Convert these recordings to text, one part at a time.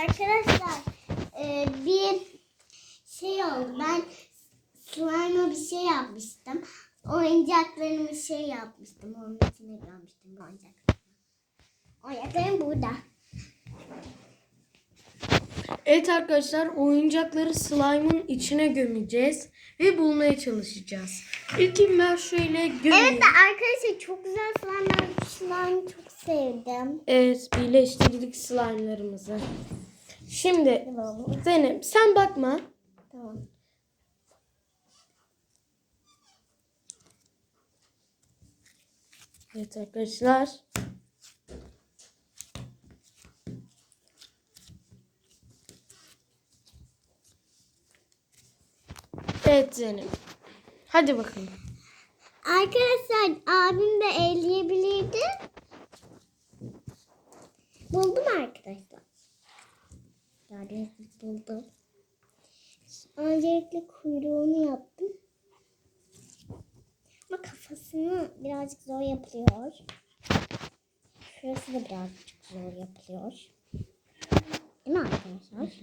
Arkadaşlar e, bir şey oldu. Ben slime'a bir şey yapmıştım. Oyuncaklarımı bir şey yapmıştım. Onun içine gömmüştüm bu oyuncaklarımı. Oyuncaklarım burada. Evet arkadaşlar oyuncakları slime'ın içine gömeceğiz ve bulmaya çalışacağız. İlkin ben şöyle gömeyim. Evet de arkadaşlar çok güzel slime'lar. Bu Slime'ı çok sevdim. Evet birleştirdik slime'larımızı. Şimdi Tamam. Zeynep sen bakma. Tamam. Evet arkadaşlar. Evet Zeynep. Hadi bakalım. Arkadaşlar abim de elleyebilirdi. Buldum arkadaşlar. Buldum. Öncelikle kuyruğunu yaptım. Ama kafasını birazcık zor yapılıyor. Şurası da birazcık zor yapılıyor. Değil mi arkadaşlar?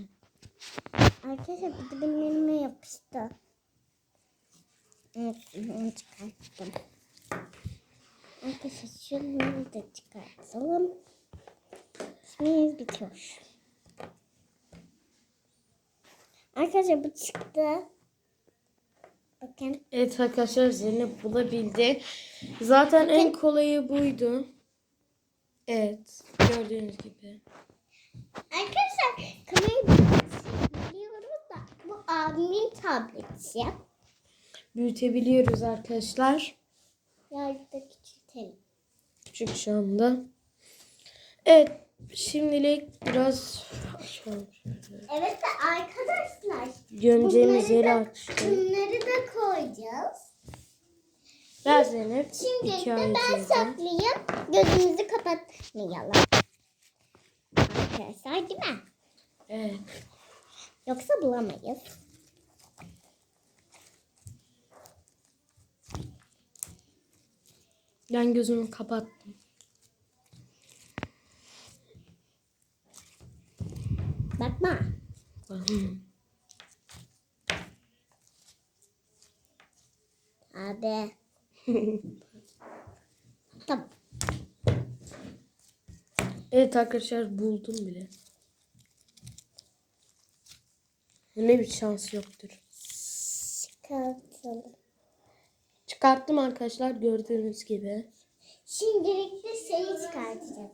Arkadaşlar bir de benim elime yapıştı. Evet, onu çıkarttım. Arkadaşlar şunları da çıkartalım. İşimiz bitiyor. Arkadaşlar bu çıktı. Bakın. Evet arkadaşlar Zeynep bulabildi. Zaten en kolayı buydu. Evet gördüğünüz gibi. Arkadaşlar kamerayı biliyoruz da bu abimin tableti. Büyütebiliyoruz arkadaşlar. Birazcık da küçültelim. Küçük şu anda. Evet şimdilik biraz. Evet arkadaşlar Gömeceğimiz Bunları yeri da- açtık. bunları da koyacağız. Ver Zeynep. Şimdi de ben da. saklayayım. Gözümüzü kapatmayalım. Arkadaşlar değil mi? Evet. Yoksa bulamayız. Ben gözümü kapattım. Bakma. Abi. tamam. Evet arkadaşlar buldum bile. Ne bir şans yoktur. Çıkartalım. Çıkarttım arkadaşlar gördüğünüz gibi. Şimdilik de şeyi çıkartacağız